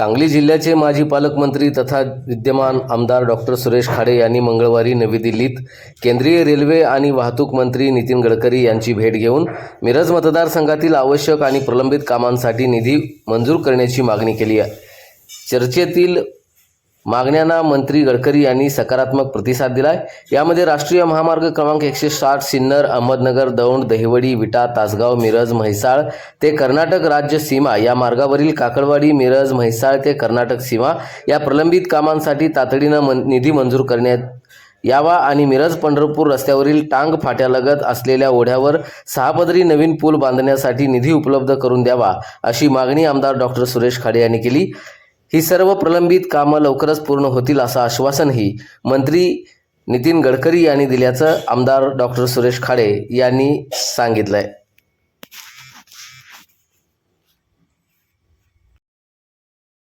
सांगली जिल्ह्याचे माजी पालकमंत्री तथा विद्यमान आमदार डॉक्टर सुरेश खाडे यांनी मंगळवारी नवी दिल्लीत केंद्रीय रेल्वे आणि वाहतूक मंत्री नितीन गडकरी यांची भेट घेऊन मिरज मतदारसंघातील आवश्यक आणि प्रलंबित कामांसाठी निधी मंजूर करण्याची मागणी केली आहे. चर्चेतील मागण्यांना मंत्री गडकरी यांनी सकारात्मक प्रतिसाद दिलाय. यामध्ये राष्ट्रीय महामार्ग क्रमांक एकशे साठ सिन्नर अहमदनगर दौंड दहिवडी विटा तासगाव मिरज म्हैसाळ ते कर्नाटक राज्य सीमा या मार्गावरील काकडवाडी मिरज म्हैसाळ ते कर्नाटक सीमा या प्रलंबित कामांसाठी तातडीनं मन निधी मंजूर करण्यात यावा आणि मिरज पंढरपूर रस्त्यावरील टांग फाट्यालगत असलेल्या ओढ्यावर सहापदरी नवीन पूल बांधण्यासाठी निधी उपलब्ध करून द्यावा अशी मागणी आमदार डॉक्टर सुरेश खाडे यांनी केली. ही सर्व प्रलंबित कामं लवकरच पूर्ण होतील असं आश्वासनही मंत्री नितीन गडकरी यांनी दिल्याचं आमदार डॉक्टर सुरेश खाडे यांनी सांगितलं आहे